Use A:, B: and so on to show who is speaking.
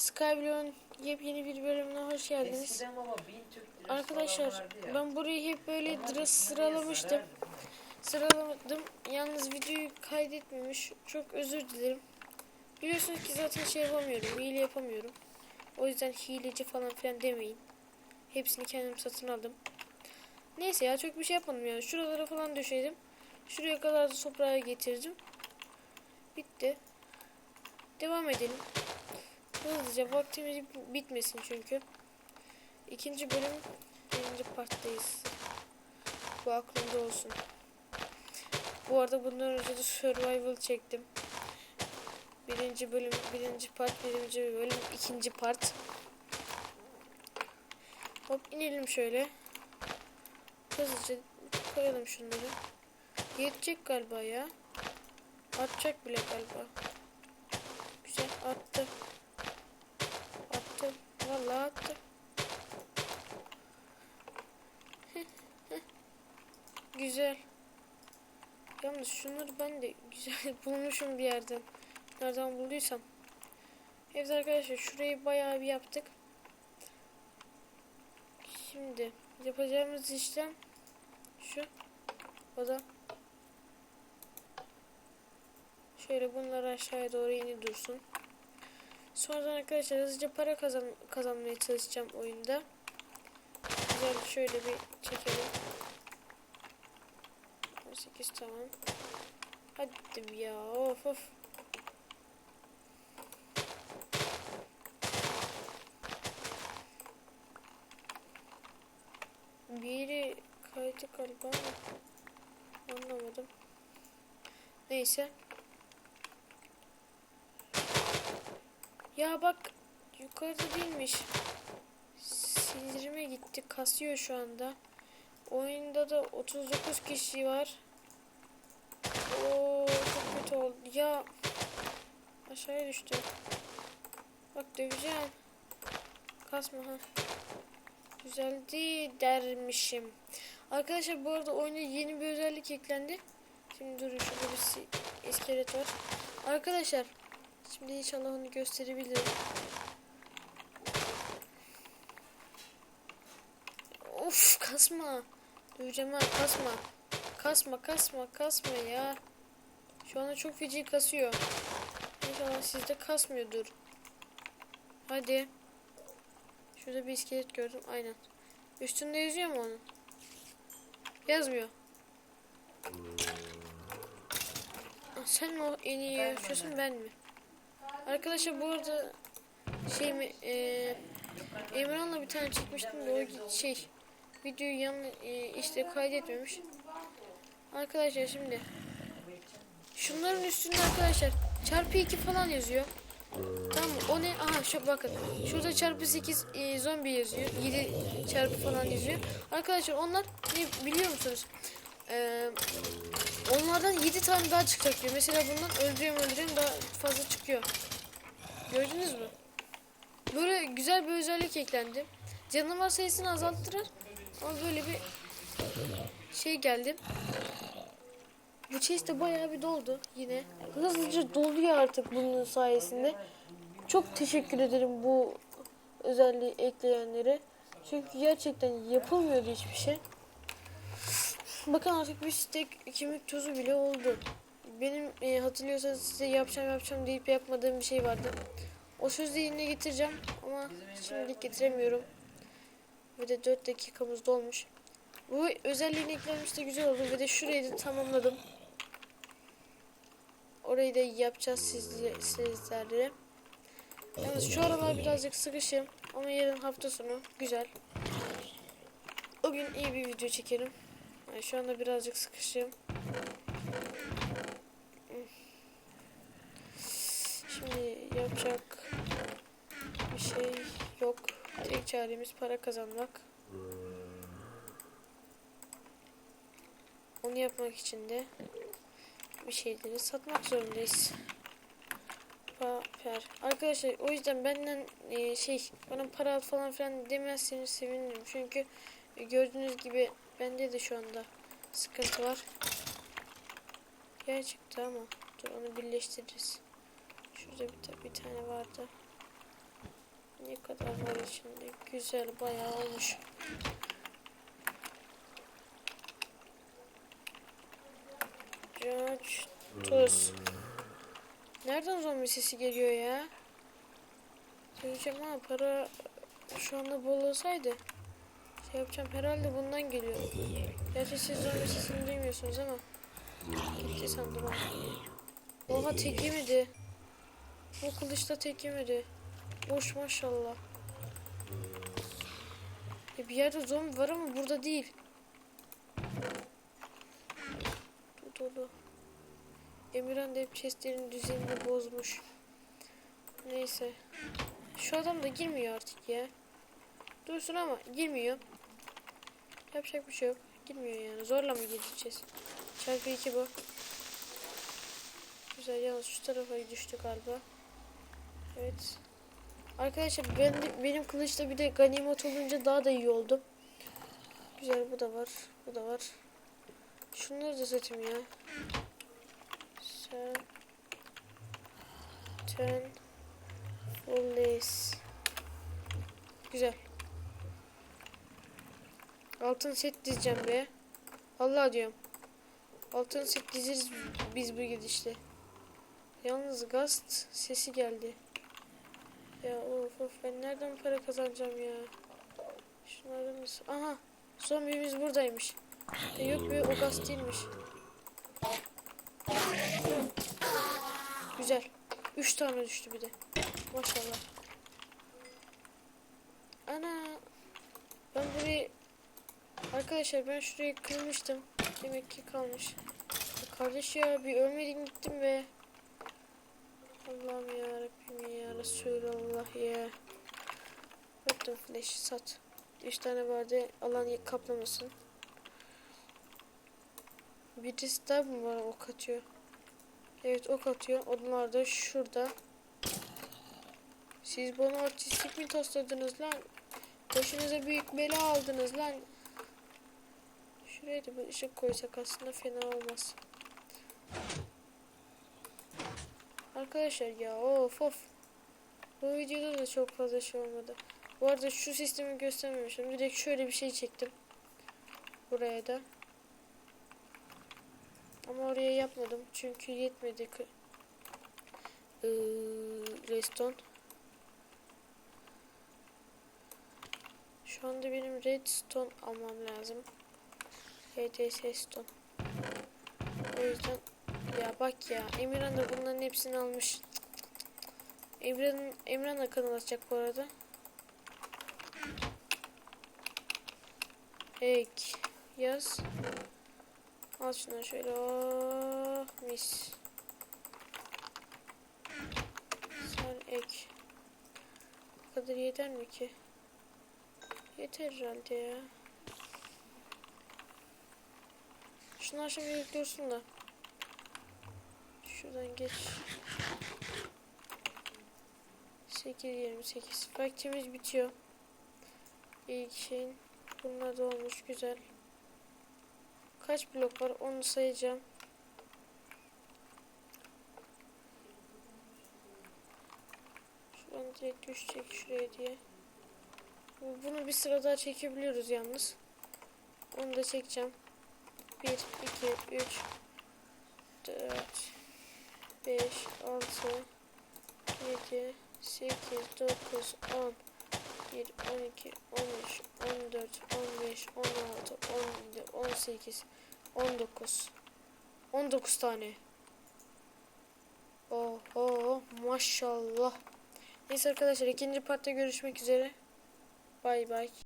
A: Skyblock'un yepyeni bir bölümüne hoş geldiniz. Arkadaşlar ben burayı hep böyle sıralamıştım. Sıralamadım. Yalnız videoyu kaydetmemiş. Çok özür dilerim. Biliyorsunuz ki zaten şey yapamıyorum. Hile yapamıyorum. O yüzden hileci falan filan demeyin. Hepsini kendim satın aldım. Neyse ya çok bir şey yapmadım yani. Şuralara falan döşedim. Şuraya kadar da toprağa getirdim. Bitti. Devam edelim. Hızlıca vaktimiz bitmesin çünkü. İkinci bölüm birinci parttayız. Bu aklımda olsun. Bu arada bundan önce de survival çektim. Birinci bölüm, birinci part, birinci bölüm, ikinci part. Hop inelim şöyle. Hızlıca koyalım şunları. Yetecek galiba ya. Atacak bile galiba. Güzel attı. Vallahi attı. Güzel. Yalnız şunları ben de güzel bulmuşum bir yerden. Nereden bulduysam. Evet arkadaşlar şurayı bayağı bir yaptık. Şimdi yapacağımız işlem şu. O da şöyle bunlar aşağıya doğru yeni dursun. Sonradan arkadaşlar hızlıca para kazan kazanmaya çalışacağım oyunda. Güzel şöyle bir çekelim. 18 tamam. Hadi ya of of. Biri kaydı galiba ama anlamadım. Neyse. Ya bak yukarıda değilmiş. Sindirime gitti. Kasıyor şu anda. Oyunda da 39 kişi var. Oo çok kötü oldu. Ya aşağıya düştü. Bak döveceğim. Kasma ha. Güzeldi dermişim. Arkadaşlar bu arada oyuna yeni bir özellik eklendi. Şimdi durun şurada bir iskelet var. Arkadaşlar şimdi inşallah onu gösterebilirim. Of kasma. Döveceğim ha kasma. Kasma kasma kasma ya. Şu anda çok feci kasıyor. İnşallah sizde kasmıyordur. Hadi. Şurada bir iskelet gördüm. Aynen. Üstünde yazıyor mu onun? Yazmıyor. Sen mi o en iyi yaşıyorsun ben mi? Arkadaşlar bu arada şey mi eee Emran'la bir tane çekmiştim de o şey videoyu yan e, işte kaydetmemiş. Arkadaşlar şimdi şunların üstünde arkadaşlar çarpı 2 falan yazıyor. Tamam mı? O ne? Aha şu bakın. Şurada çarpı 8 e, zombi yazıyor. 7 çarpı falan yazıyor. Arkadaşlar onlar ne biliyor musunuz? Ee, onlardan 7 tane daha çıkacak diyor. Mesela bundan öldürüyorum öldürüyorum daha fazla çıkıyor. Gördünüz mü? Böyle güzel bir özellik eklendi. Canavar sayısını azalttırır. Ama böyle bir şey geldi. Bu chest de bayağı bir doldu yine. Hızlıca doluyor artık bunun sayesinde. Çok teşekkür ederim bu özelliği ekleyenlere. Çünkü gerçekten yapılmıyordu hiçbir şey. Bakın artık bir stek kemik tozu bile oldu. Benim e, hatırlıyorsanız size yapacağım yapacağım deyip yapmadığım bir şey vardı. O sözü yerine getireceğim ama şimdilik getiremiyorum. Ve de 4 dakikamız dolmuş. Bu özelliğin eklenmiş de güzel oldu ve de şurayı da tamamladım. Orayı da yapacağız sizle, sizlerle. Yalnız şu aralar birazcık sıkışım ama yarın hafta sonu güzel. O gün iyi bir video çekerim. Yani şu anda birazcık sıkışım. Şimdi yapacak bir şey yok. Tek çaremiz para kazanmak. Onu yapmak için de bir şeyleri satmak zorundayız. Paper. Arkadaşlar o yüzden benden e, şey bana para al falan filan demezseniz sevinirim. Çünkü e, gördüğünüz gibi bende de şu anda sıkıntı var. Gerçekten ama dur onu birleştiririz. Şurada bir, ta- bir tane vardı. Ne kadar var içinde? Güzel bayağı olmuş. Caç tuz. Nereden zombi sesi geliyor ya? Söyleyeceğim ama para şu anda bol olsaydı şey yapacağım herhalde bundan geliyor. Gerçi siz zombi sesini duymuyorsunuz ama gitti sandım ha. Oha tek yemedi. Bu kılıçta tek yemedi. Boş maşallah. E bir yerde zombi var ama burada değil. Dolu. Emirhan da hep chestlerin düzenini bozmuş. Neyse. Şu adam da girmiyor artık ya. Dursun ama girmiyor. Yapacak bir şey yok. Girmiyor yani. Zorla mı gireceğiz? Çarpı 2 bu. Güzel yalnız şu tarafa düştü galiba. Evet. Arkadaşlar ben benim kılıçta bir de ganimet olunca daha da iyi oldu. Güzel bu da var. Bu da var. Şunları da satayım ya. Sen ten Police. Güzel. Altın set dizeceğim be. Allah diyorum. Altın set dizeriz biz bu gidişte. Yalnız gast sesi geldi. Ya of of ben nereden para kazanacağım ya? Şunları mı? Aha zombimiz buradaymış. E, yok be o gast değilmiş. Güzel. Üç tane düştü bir de. Maşallah. Ana. Ben burayı... Arkadaşlar ben şurayı kırmıştım. Demek ki kalmış. Kardeş ya bir ölmedin gittim be. Allah'ım ya Rabbim ya Resulallah ya. Attım flash sat. Üç tane vardı alan kaplamasın. Birisi daha mı var ok atıyor? Evet ok atıyor. Onlar da şurada. Siz bana artistik mi tosladınız lan? Başınıza büyük bela aldınız lan. Şuraya da bir ışık koysak aslında fena olmaz. Arkadaşlar ya of of. Bu videoda da çok fazla şey olmadı. Bu arada şu sistemi göstermemişim. Direkt şöyle bir şey çektim. Buraya da. Ama oraya yapmadım. Çünkü yetmedi. Ee, redstone. Şu anda benim redstone almam lazım. HTS stone. O yüzden ya bak ya Emirhan da bunların hepsini almış. Cık, cık, cık. Emirhan da kanal açacak bu arada. Ek yaz. Al şunu şöyle. Oh, mis. Sen ek. Bu kadar yeter mi ki? Yeter herhalde ya. Şunlar şimdi dursun da. Şuradan geç. 8 28. Vaktimiz bitiyor. İlk şeyin bunlar da olmuş güzel. Kaç blok var onu sayacağım. Şuradan direkt düşecek şuraya diye. Bunu bir sıra daha çekebiliyoruz yalnız. Onu da çekeceğim. 1, 2, 3, 4, 5, 6, 7, 8, 9, 10, 1, 12, 13, 14, 15, 16, 17, 18, 19. 19 tane. Oho maşallah. Neyse arkadaşlar ikinci partta görüşmek üzere. Bay bay.